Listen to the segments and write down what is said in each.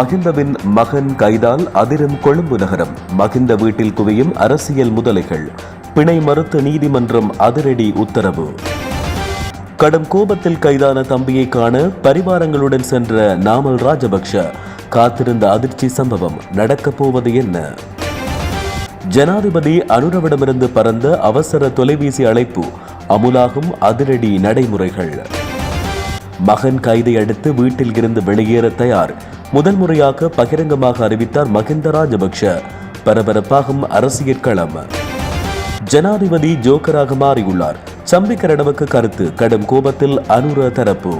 மகிந்தவின் மகன் கைதால் அதிரும் கொழும்பு நகரம். மகிந்த வீட்டில் குவியும் அரசியல் முதலைகள். பிணை மறுத்த நீதிமன்றம் அதிரடி உத்தரவு. கடும் கோபத்தில் கைதான தம்பியை காண பரிவாரங்களுடன் சென்ற நாமல் ராஜபக்ஷ காத்திருந்த அதிர்ச்சி சம்பவம் நடக்கப் போவது என்ன? ஜனாதிபதி அனுரவிடமிருந்து பறந்த அவசர தொலைபேசி அழைப்பு அமுலாகும் அதிரடி நடைமுறைகள். மகன் கைதை அடுத்து வீட்டில் இருந்து வெளியேற தயார். முதல் முறையாக பகிரங்கமாக அறிவித்தார் மகிந்த ராஜபக்ஷ பரபரப்பாகும் அரசியல் களம். ஜனாதிபதி ஜோக்கராக மாறியுள்ளார். சம்பிக்கரடவுக்கு கருத்து கடும் கோபத்தில் அனுர தரப்பு.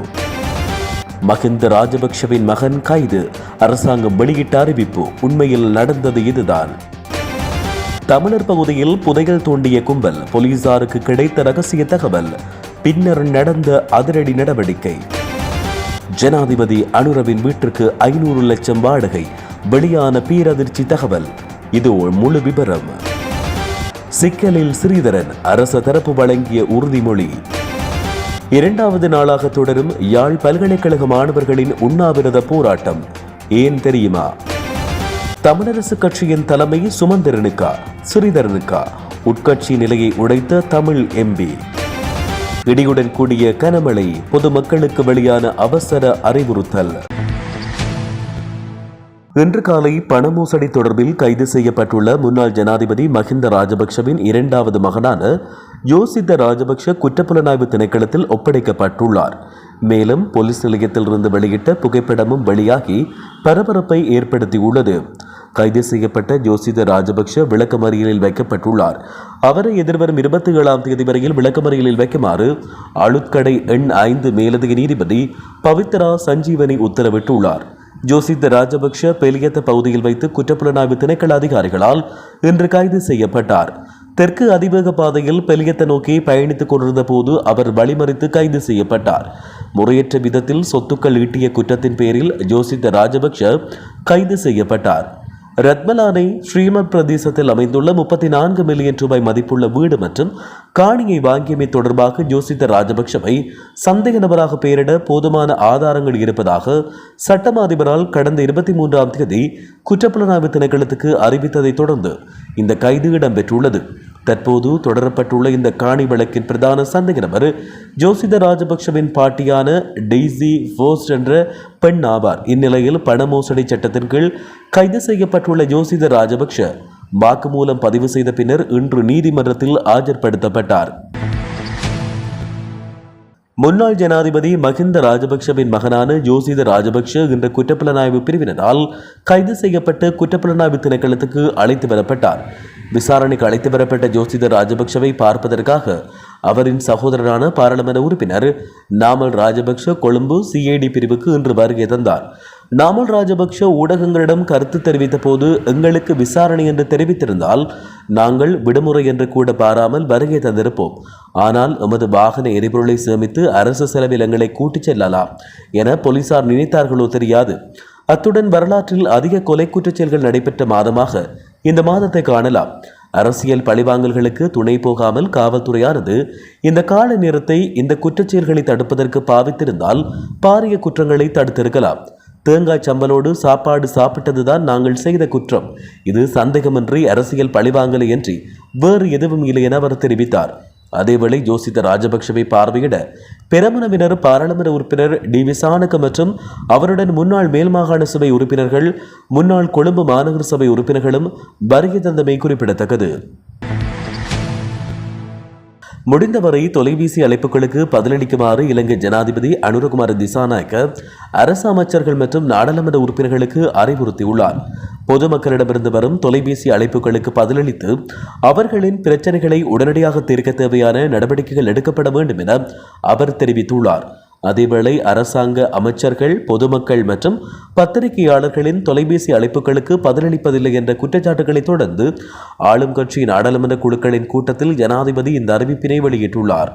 மகிந்த ராஜபக்ஷவின் மகன் கைது. அரசாங்கம் வெளியிட்ட அறிவிப்பு உண்மையில் நடந்தது இதுதான். தமிழர் பகுதியில் புதையல் தோண்டிய கும்பல் போலீசாருக்கு கிடைத்த ரகசிய தகவல். பின்னர் நடந்த அதிரடி நடவடிக்கை. ஜனாதிபதி அனுரவின் வீட்டிற்கு ஐநூறு லட்சம் வாடகை. வெளியான பேரதிர்ச்சி தகவல். இது முழு விபரம். சிக்கலில் ஸ்ரீதரன் அரச தரப்பு வழங்கிய உறுதிமொழி. இரண்டாவது நாளாக தொடரும் யாழ் பல்கலைக்கழக மாணவர்களின் உண்ணாவிரத போராட்டம். ஏன் தெரியுமா? தமிழரசு கட்சியின் தலைமை சுமந்திரனுக்கா ஸ்ரீதரனுக்கா உட்கட்சி நிலையை உடைத்த தமிழ் எம்பி. இடியுடன் கூடிய கனமழை பொதுமக்களுக்கு வெளியான அவசர அறிவுறுத்தல். இன்று காலை பண மோசடி தொடர்பில் கைது செய்யப்பட்டுள்ள முன்னாள் ஜனாதிபதி மஹிந்த ராஜபக்ஷவின் இரண்டாவது மகனான யோசித்த ராஜபக்ஷ குற்றப்புலனாய்வு திணைக்களத்தில் ஒப்படைக்கப்பட்டுள்ளார். மேலும் போலீஸ் நிலையத்திலிருந்து வெளியிட்ட புகைப்படமும் வெளியாகி பரபரப்பை ஏற்படுத்தியுள்ளது. கைது செய்யப்பட்ட ஜோசித ராஜபக்ஷ விளக்கமறியலில் வைக்கப்பட்டுள்ளார். அவரை எதிர்வரும் இருபத்தி ஏழாம் தேதி வரையில் விளக்கமறியலில் வைக்குமாறு அழுத்கடை எண் ஐந்து மேலதிக நீதிபதி பவித்ரா சஞ்சீவனி உத்தரவிட்டுள்ளார். ஜோசித ராஜபக்ஷ பெலியத்த பகுதியில் வைத்து குற்றப்புலனாய்வு திணைக்கள அதிகாரிகளால் இன்று கைது செய்யப்பட்டார். தெற்கு அதிவேக பாதையில் பெலியத்த நோக்கி பயணித்துக் கொண்டிருந்த போது அவர் வழிமறித்து கைது செய்யப்பட்டார். முறையற்ற விதத்தில் சொத்துக்கள் ஈட்டிய குற்றத்தின் பேரில் ஜோசித்த ராஜபக்ஷ கைது செய்யப்பட்டார். ரத்மலானை ஸ்ரீமத் பிரதேசத்தில் அமைந்துள்ள முப்பத்தி நான்கு மில்லியன் ரூபாய் மதிப்புள்ள வீடு மற்றும் காணியை வாங்கியமை தொடர்பாக யோசித்த ராஜபக்ஷவை சந்தேக நபராக பெயரிட போதுமான ஆதாரங்கள் இருப்பதாக சட்டமா அதிபரால் கடந்த இருபத்தி மூன்றாம் தேதி குற்றப்புலனாய்வு திணைக்களத்துக்கு அறிவித்ததைத் தொடர்ந்து இந்த கைது இடம்பெற்றுள்ளது. தற்போது தொடரப்பட்டுள்ள இந்த காணி வழக்கின் பிரதான சந்தேக நபர் ஜோசித ராஜபக்ஷவின் பாட்டியான டெய்ஸி ஃபோஸ்ட் என்ற பெண் ஆவார். இந்நிலையில் பண மோசடி சட்டத்தின் கீழ் கைது செய்யப்பட்டுள்ள ஜோசித ராஜபக்ஷ வாக்குமூலம் பதிவு செய்த பின்னர் இன்று நீதிமன்றத்தில் ஆஜர்படுத்தப்பட்டார். முன்னாள் ஜனாதிபதி மஹிந்த ராஜபக்ஷவின் மகனான ஜோசித ராஜபக்ஷ இன்று குற்றப்புலனாய்வு பிரிவினரால் கைது செய்யப்பட்டு குற்றப்புலனாய்வு திணைக்களத்துக்கு அழைத்து வரப்பட்டார். விசாரணைக்கு அழைத்து வரப்பட்ட ஜோசிதர் ராஜபக்ஷவை பார்ப்பதற்காக அவரின் சகோதரரான பாராளுமன்ற உறுப்பினர் நாமல் ராஜபக்ஷ கொழும்பு சிஐடி பிரிவுக்கு இன்று வருகை தந்தார். நாமல் ராஜபக்ஷ ஊடகங்களிடம் கருத்து தெரிவித்த போது எங்களுக்கு விசாரணை என்று தெரிவித்திருந்தால் நாங்கள் விடுமுறை என்று கூட பாராமல் வருகை தந்திருப்போம். ஆனால் எமது வாகன எரிபொருளை சேமித்து அரசு செலவில் எங்களை கூட்டிச் செல்லலாம் என போலீசார் நினைத்தார்களோ தெரியாது. அத்துடன் வரலாற்றில் அதிக கொலை குற்றச்செயல்கள் நடைபெற்ற மாதமாக இந்த மாதத்தை காணலாம். அரசியல் பழிவாங்கல்களுக்கு துணை போகாமல் காவல்துறையானது இந்த கால நேரத்தை இந்த குற்றச்செயல்களை தடுப்பதற்கு பாவித்திருந்தால் பாரிய குற்றங்களை தடுத்திருக்கலாம். தேங்காய் சம்பலோடு சாப்பாடு சாப்பிட்டதுதான் நாங்கள் செய்த குற்றம். இது சந்தேகமின்றி அரசியல் பழிவாங்கலை என்று வேறு எதுவும் இல்லை என அவர் தெரிவித்தார். அதேவேளை ஜோசித்த ராஜபக்ஷவை பார்வையிட பெரமுனவினர் பாராளுமன்ற உறுப்பினர் டி விசானக மற்றும் அவருடன் முன்னாள் மேல் மாகாண சபை உறுப்பினர்கள் முன்னாள் கொழும்பு மாநகர சபை உறுப்பினர்களும் வருகை தந்தமை குறிப்பிடத்தக்கது. முடிந்தவரை தொலைபேசி அழைப்புகளுக்கு பதிலளிக்குமாறு இலங்கை ஜனாதிபதி அனுரகுமார் திசாநாயக்க அரசு அமைச்சர்கள் மற்றும் நாடாளுமன்ற உறுப்பினர்களுக்கு அறிவுறுத்தியுள்ளார். பொதுமக்களிடமிருந்து வரும் தொலைபேசி அழைப்புகளுக்கு பதிலளித்து அவர்களின் பிரச்சனைகளை உடனடியாக தீர்க்க தேவையான நடவடிக்கைகள் எடுக்கப்பட வேண்டும் என அவர் தெரிவித்துள்ளார். அதேவேளை அரசாங்க அமைச்சர்கள் பொதுமக்கள் மற்றும் பத்திரிகையாளர்களின் தொலைபேசி அழைப்புகளுக்கு பதிலளிப்பதில்லை என்ற குற்றச்சாட்டுகளை தொடர்ந்து ஆளும் கட்சி நாடாளுமன்ற குழுக்களின் கூட்டத்தில் ஜனாதிபதி இந்த அறிவிப்பினை வெளியிட்டுள்ளார்.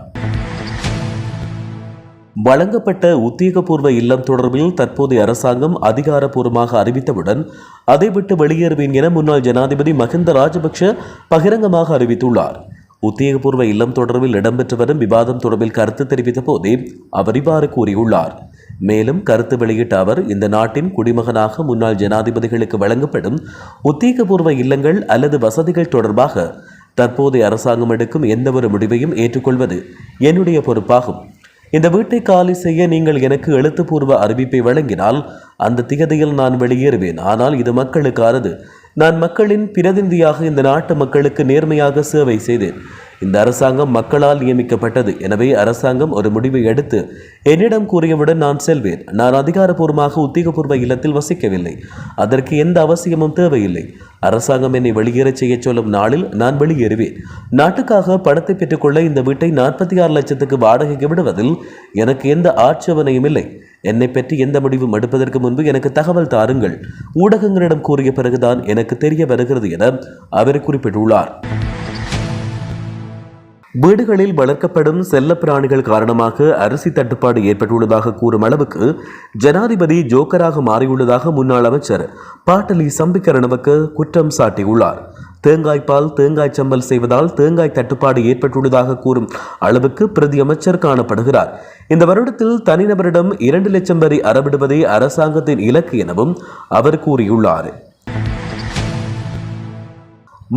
வழங்கப்பட்ட உத்தியோகபூர்வ இல்லம் தொடர்பில் தற்போதைய அரசாங்கம் அதிகாரப்பூர்வமாக அறிவித்தவுடன் அதை விட்டு வெளியேறுவேன் என முன்னாள் ஜனாதிபதி மஹிந்த ராஜபக்ஷ பகிரங்கமாக அறிவித்துள்ளார். உத்தியோகபூர்வ இல்லம் தொடர்பில் இடம்பெற்று வரும் விவாதம் தொடர்பில் கருத்து தெரிவித்த போதே அவர் இவ்வாறு கூறியுள்ளார். மேலும் கருத்து வெளியிட்ட அவர் இந்த நாட்டின் குடிமகனாக முன்னாள் ஜனாதிபதிகளுக்கு வழங்கப்படும் உத்தியோகபூர்வ இல்லங்கள் அல்லது வசதிகள் தொடர்பாக தற்போதைய அரசாங்கம் எடுக்கும் எந்தவொரு முடிவையும் ஏற்றுக்கொள்வது என்னுடைய பொறுப்பாகும். இந்த வீட்டை காலி செய்ய நீங்கள் எனக்கு எழுத்துப்பூர்வ அறிவிப்பை வழங்கினால் அந்த திகதியில் நான் வெளியேறுவேன். ஆனால் இது மக்களுக்கானது. நான் மக்களின் பிரதிநிதியாக இந்த நாட்டு மக்களுக்கு நேர்மையாக சேவை செய்தேன். இந்த அரசாங்கம் மக்களால் நியமிக்கப்பட்டது. எனவே அரசாங்கம் ஒரு முடிவை எடுத்து என்னிடம் கூறியவுடன் நான் செல்வேன். நான் அதிகாரப்பூர்வமாக உத்தியோகபூர்வ இல்லத்தில் வசிக்கவில்லை. அதற்கு எந்த அவசியமும் தேவையில்லை. அரசாங்கம் என்னை வெளியேறச் செய்ய சொல்லும் நாளில் நான் வெளியேறுவேன். நாட்டுக்காக பணத்தை பெற்றுக்கொள்ள இந்த வீட்டை நாற்பத்தி ஆறு லட்சத்துக்கு வாடகைக்கு விடுவதில் எனக்கு எந்த ஆட்சேபனையும் இல்லை. என்னை பற்றி எந்த முடிவும் எடுப்பதற்கு முன்பு எனக்கு தகவல் தாருங்கள். ஊடகங்களிடம் கூறிய பிறகுதான் எனக்கு தெரிய வருகிறது என அவர் குறிப்பிட்டுள்ளார். வீடுகளில் வளர்க்கப்படும் செல்லப்பிராணிகள் காரணமாக அரிசி தட்டுப்பாடு ஏற்பட்டுள்ளதாக கூறும் அளவுக்கு ஜனாதிபதி ஜோக்கராக மாறியுள்ளதாக முன்னாள் அமைச்சர் பாட்டலி சம்பிக்கரணவுக்கு குற்றம் சாட்டியுள்ளார். தேங்காய் பால் தேங்காய் சம்பல் செய்வதால் தேங்காய் தட்டுப்பாடு ஏற்பட்டுள்ளதாக கூறும் அளவுக்கு பிரதி அமைச்சர் காணப்படுகிறார். இந்த வருடத்தில் தனிநபரிடம் இரண்டு லட்சம் வரை அறவிடுவதே அரசாங்கத்தின் இலக்கு எனவும் அவர் கூறியுள்ளார்.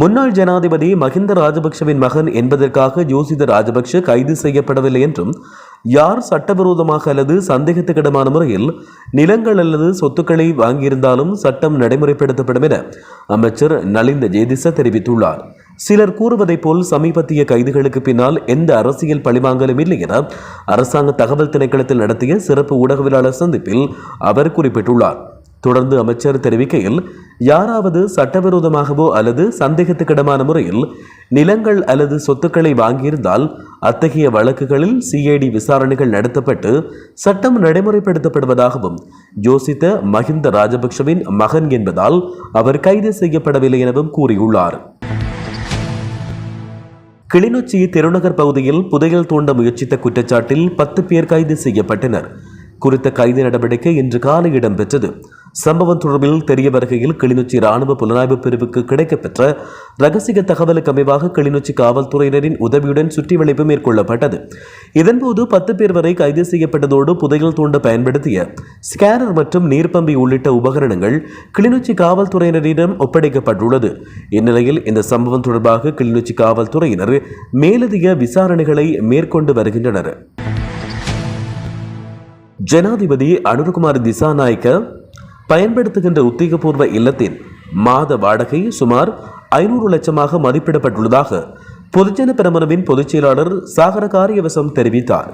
முன்னாள் ஜனாதிபதி மஹிந்த ராஜபக்ஷவின் மகன் என்பதற்காக யோசித ராஜபக்ஷ கைது செய்யப்படவில்லை என்றும் யார் சட்டவிரோதமாக அல்லது சந்தேகத்துக்கிடமான முறையில் நிலங்கள் அல்லது சொத்துக்களை வாங்கியிருந்தாலும் சட்டம் நடைமுறைப்படுத்தப்படும் என அமைச்சர் நலிந்த ஜெயதிச தெரிவித்துள்ளார். சிலர் கூறுவதைப் போல் சமீபத்திய கைதுகளுக்கு பின்னால் எந்த அரசியல் பழிவாங்கலும் இல்லை என அரசாங்க தகவல் திணைக்களத்தில் நடத்திய சிறப்பு ஊடகவியலாளர் சந்திப்பில் அவர் குறிப்பிட்டுள்ளார். தொடர்ந்து அமைச்சர் தெரிவிக்கையில் யாராவது சட்டவிரோதமாகவோ அல்லது சந்தேகத்துக்கிடமான முறையில் நிலங்கள் அல்லது சொத்துக்களை வாங்கியிருந்தால் அத்தகைய வழக்குகளில் சிஐடி விசாரணைகள் நடத்தப்பட்டு சட்டம் நடைமுறைப்படுத்தப்படுவதாகவும் யோசித்த மஹிந்த ராஜபக்ஷவின் மகன் என்பதால் அவர் கைது செய்யப்படவில்லை எனவும் கூறியுள்ளார். கிளிநொச்சி திருநகர் பகுதியில் புதையல் தோண்ட முயற்சித்த குற்றச்சாட்டில் பத்து பேர் கைது செய்யப்பட்டனர். குறித்த கைது நடவடிக்கை இன்று காலை இடம்பெற்றது. சம்பவம் தொடர்பில் தெரிய வருகையில் கிளிநொச்சி ராணுவ புலனாய்வு பிரிவுக்கு கிடைக்கப்பெற்ற ரகசிய தகவலுக்கு அமைவாக கிளிநொச்சி காவல்துறையினரின் உதவியுடன் சுற்றிவளைப்பு மேற்கொள்ளப்பட்டது. இதன்போது பத்து பேர் வரை கைது செய்யப்பட்டதோடு புதையல் தோண்ட பயன்படுத்திய ஸ்கேனர் மற்றும் நீர்ப்பம்பி உள்ளிட்ட உபகரணங்கள் கிளிநொச்சி காவல்துறையினரிடம் ஒப்படைக்கப்பட்டுள்ளது. இந்நிலையில் இந்த சம்பவம் தொடர்பாக கிளிநொச்சி காவல்துறையினர் மேலதிக விசாரணைகளை மேற்கொண்டு வருகின்றனர். ஜனாதிபதி அனுர்குமார் திசாநாயக்க பயன்படுத்துகின்ற உத்தியோகபூர்வ இல்லத்தின் மாத வாடகை சுமார் ஐநூறு லட்சமாக மதிப்பிடப்பட்டுள்ளதாக பொதுஜன பிரமணவின் பொதுச் செயலாளர் சாகர காரியவசம் தெரிவித்தார்.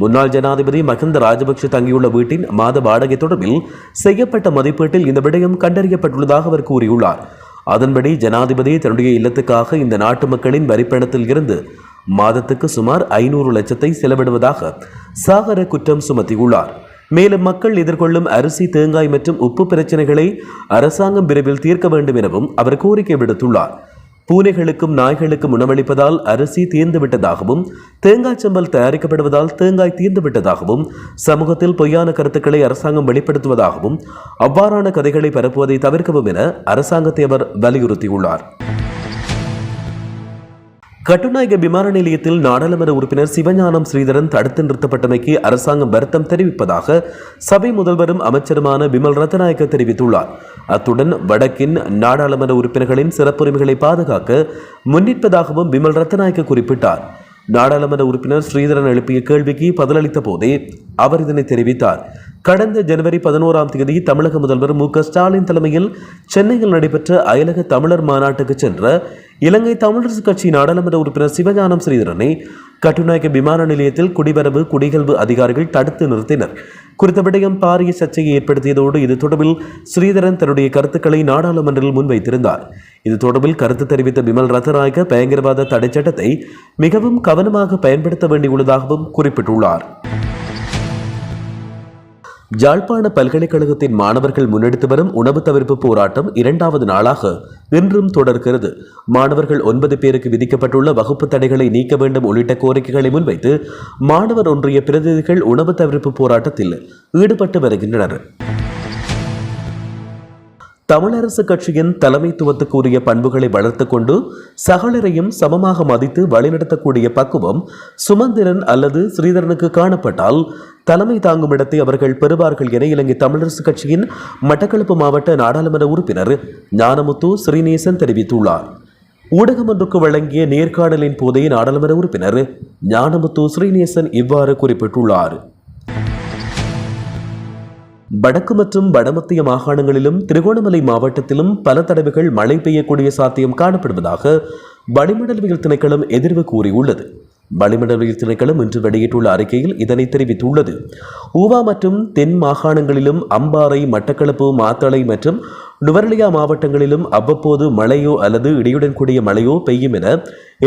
முன்னாள் ஜனாதிபதி மஹிந்த ராஜபக்ஷ தங்கியுள்ள வீட்டின் மாத வாடகை தொடர்பில் செய்யப்பட்ட மதிப்பீட்டில் இந்த விடயம் கண்டறியப்பட்டுள்ளதாக அவர் கூறியுள்ளார். அதன்படி ஜனாதிபதி தன்னுடைய இல்லத்துக்காக இந்த நாட்டு மக்களின் வரிப்பணத்தில் இருந்து மாதத்துக்கு சுமார் ஐநூறு லட்சத்தை செலவிடுவதாக சாகர குற்றம் சுமத்தியுள்ளார். மேலும் மக்கள் எதிர்கொள்ளும் அரிசி தேங்காய் மற்றும் உப்பு பிரச்சனைகளை அரசாங்கம் விரைவில் தீர்க்க வேண்டும் எனவும் அவர் கோரிக்கை விடுத்துள்ளார். பூனைகளுக்கும் நாய்களுக்கும் உணவளிப்பதால் அரிசி தீர்ந்துவிட்டதாகவும் தேங்காய் சம்பல் தயாரிக்கப்படுவதால் தேங்காய் தீர்ந்து விட்டதாகவும் சமூகத்தில் பொய்யான கருத்துக்களை அரசாங்கம் வெளிப்படுத்துவதாகவும் அவ்வாறான கதைகளை பரப்புவதை தவிர்க்கவும் என அரசாங்கத்தை அவர் வலியுறுத்தியுள்ளார். கட்டுநாயக விமான நிலையத்தில் நாடாளுமன்ற உறுப்பினர் சிவஞானம் ஸ்ரீதரன் தடுத்து நிறுத்தப்பட்டமைக்கு அரசாங்கம் வருத்தம் தெரிவிப்பதாக சபை முதல்வரும் அமைச்சருமான விமல் ரத்நாயக்க தெரிவித்துள்ளார். அத்துடன் வடக்கின் நாடாளுமன்ற உறுப்பினர்களின் சிறப்புரிமைகளை பாதுகாக்க முன்னிற்பதாகவும் விமல் ரத்நாயக்க குறிப்பிட்டார். நாடாளுமன்ற உறுப்பினர் ஸ்ரீதரன் எழுப்பிய கேள்விக்கு பதிலளித்த போதே அவர் இதனை தெரிவித்தார். கடந்த ஜனவரி பதினோராம் தேதி தமிழக முதல்வர் மு க ஸ்டாலின் தலைமையில் சென்னையில் நடைபெற்ற அயலக தமிழர் மாநாட்டுக்கு சென்ற இலங்கை தமிழரசு கட்சி நாடாளுமன்ற உறுப்பினர் சிவஞானம் ஸ்ரீதரனை கட்டுநாயக்க விமான நிலையத்தில் குடிவரவு குடிகல்வு அதிகாரிகள் தடுத்து நிறுத்தினர். குறித்த விடயம் பாரிய சர்ச்சையை ஏற்படுத்தியதோடு இது தொடர்பில் ஸ்ரீதரன் தன்னுடைய கருத்துக்களை நாடாளுமன்றில் முன்வைத்திருந்தார். இது தொடர்பில் கருத்து தெரிவித்த விமல் ரத்தநாயக்க பயங்கரவாத தடை சட்டத்தை மிகவும் கவனமாக பயன்படுத்த வேண்டியுள்ளதாகவும் குறிப்பிட்டுள்ளார். யாழ்ப்பாண பல்கலைக்கழகத்தின் மாணவர்கள் முன்னெடுத்து வரும் உணவு தவிர்ப்பு போராட்டம் இரண்டாவது நாளாக இன்றும் தொடர்கிறது. மாணவர்கள் ஒன்பது பேருக்கு விதிக்கப்பட்டுள்ள வகுப்பு தடைகளை நீக்க வேண்டும் உள்ளிட்ட கோரிக்கைகளை முன்வைத்து மாணவர் ஒன்றிய பிரதிநிதிகள் உணவு தவிர்ப்பு போராட்டத்தில் ஈடுபட்டு வருகின்றனர். தமிழரசு கட்சியின் தலைமைத்துவத்துக்குரிய பண்புகளை வளர்த்து கொண்டு சகலரையும் சமமாக மதித்து வழிநடத்தக்கூடிய பக்குவம் சுமந்திரன் அல்லது ஸ்ரீதரனுக்கு காணப்பட்டால் தலைமை தாங்கும் இடத்தை அவர்கள் பெறுவார்கள் என இலங்கை தமிழரசு கட்சியின் மட்டக்களப்பு மாவட்ட நாடாளுமன்ற உறுப்பினர் ஞானமுத்து ஸ்ரீநேசன் தெரிவித்துள்ளார். ஊடகம் ஒன்றுக்கு வழங்கிய நேர்காணலின் போதே நாடாளுமன்ற உறுப்பினர் ஞானமுத்து ஸ்ரீநேசன் இவ்வாறு குறிப்பிட்டுள்ளார். வடக்கு மற்றும் வடமத்திய மாகாணங்களிலும் திருகோணமலை மாவட்டத்திலும் பல தடவைகள் மழை பெய்யக்கூடிய சாத்தியம் காணப்படுவதாக வளிமண்டலவியல் திணைக்களம் எதிர்வு கூறியுள்ளது. வளிமண்டலவியல் திணைக்களம் இன்று வெளியிட்டுள்ள அறிக்கையில் இதனை தெரிவித்துள்ளது. ஊவா மற்றும் தென் மாகாணங்களிலும் அம்பாறை மட்டக்களப்பு மாத்தளை மற்றும் நுவரலியா மாவட்டங்களிலும் அவ்வப்போது மழையோ அல்லது இடியுடன் கூடிய மழையோ பெய்யும் என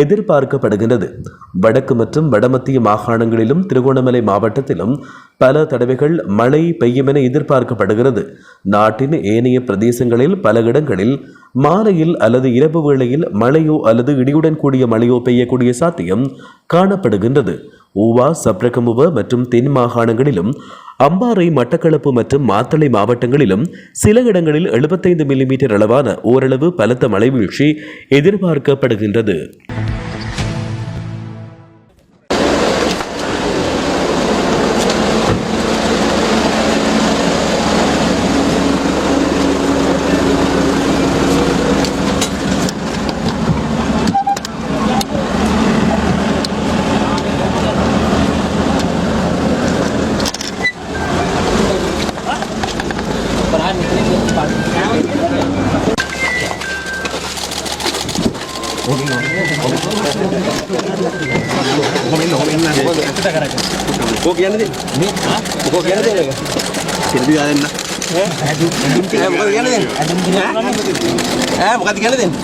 எதிர்பார்க்கப்படுகின்றது. வடக்கு மற்றும் வடமத்திய மாகாணங்களிலும் திருகோணமலை மாவட்டத்திலும் பல தடவைகள் மழை பெய்யும் என எதிர்பார்க்கப்படுகிறது. நாட்டின் ஏனைய பிரதேசங்களில் பல இடங்களில் மாலையில் அல்லது இரவு வேளையில் மழையோ அல்லது இடியுடன் கூடிய மழையோ பெய்யக்கூடிய சாத்தியம் காணப்படுகின்றது. ஊவா சப்ரகமுவ மற்றும் தென் மாகாணங்களிலும் அம்பாறை மட்டக்களப்பு மற்றும் மாத்தளை மாவட்டங்களிலும் சில இடங்களில் 75 மில்லிமீட்டர் அளவான ஓரளவு பலத்த மழை வீழ்ச்சி எதிர்பார்க்கப்படுகின்றது. කුට කරගන්න. කෝ කියන්න දෙන්න. මේ හා කෝ කියන්න දෙන්න එක. කෙල්ලි දාලා දෙන්න. ඈ ඇදුම් ඇදුම් කියලා මොකද කියන්න දෙන්නේ? ඇදුම් කියලා ඈ මොකද කියන්න දෙන්නේ?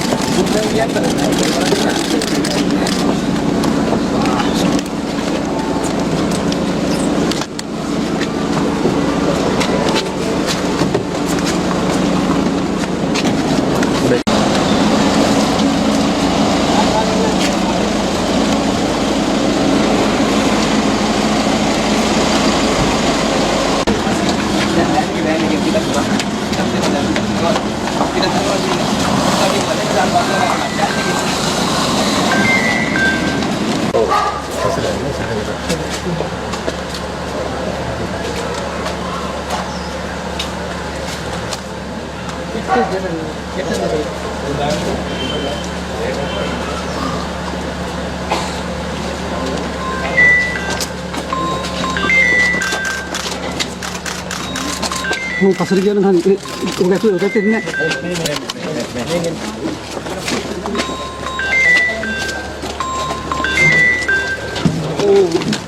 mau kasur jalan hari ini, udah tuh udah tuh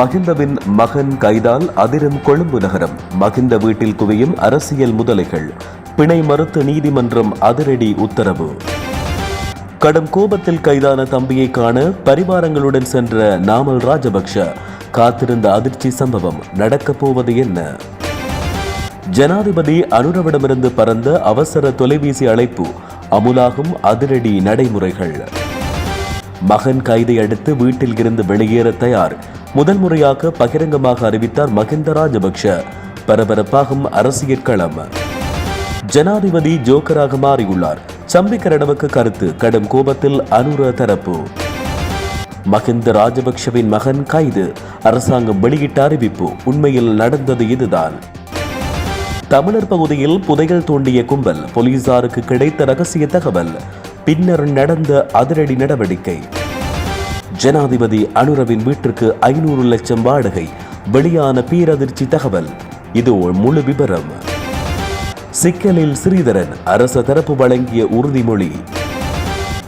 மகிந்தவின் மகன் கைதால் அதிரும் கொழும்பு நகரம். மகிந்த வீட்டில் குவியும் அரசியல் முதலைகள். பிணை மறுத்த நீதிமன்றம் அதிரடி உத்தரவு. கடும் கோபத்தில் கைதான தம்பியை காண பரிவாரங்களுடன் சென்ற நாமல் ராஜபக்ஷ காத்திருந்த அதிர்ச்சி சம்பவம் நடக்கப் போவது என்ன? ஜனாதிபதி அனுரவிடமிருந்து பறந்த அவசர தொலைபேசி அழைப்பு அமுலாகும் அதிரடி நடைமுறைகள். மகன் கைதை அடுத்து வீட்டில் இருந்து வெளியேற தயார். முதல் முறையாக பகிரங்கமாக அறிவித்தார் மகிந்த ராஜபக்ஷ. பரபரப்பாகும் அரசியல் களம். ஜனாதிபதி ஜோக்கராக மாறியுள்ளார். சம்பிக்கரணவுக்கு கருத்து கடும் கோபத்தில் அனுர தரப்பு. மகிந்த ராஜபக்ஷவின் மகன் கைது. அரசாங்கம் வெளியிட்ட அறிவிப்பு உண்மையில் நடந்தது இதுதான். தமிழர் பகுதியில் புதையல் தோண்டிய கும்பல் போலீசாருக்கு கிடைத்த ரகசிய தகவல். பின்னர் நடந்த அதிரடி நடவடிக்கை. ஜனாதிபதி அனுரவின் வீட்டிற்கு ஐநூறு லட்சம் வாடகை. வெளியான பேரதிர்ச்சி தகவல். இது முழு விபரம். சிக்கலில் ஸ்ரீதரன் அரச தரப்பு வழங்கிய உறுதிமொழி.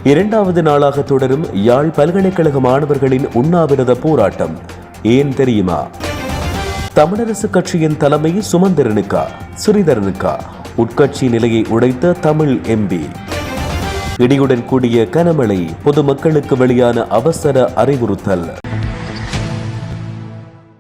இரண்டாவது நாளாக தொடரும் யாழ் பல்கலைக்கழக மாணவர்களின் உண்ணாவிரத போராட்டம். ஏன் தெரியுமா? தமிழரசு கட்சியின் தலைமை சுமந்திரனுக்கா ஸ்ரீதரனுக்கா உட்கட்சி நிலையை உடைத்த தமிழ் எம்பி. இடியுடன் கூடிய கனமழை பொதுமக்களுக்கு வெளியான அவசர அறிவுறுத்தல்.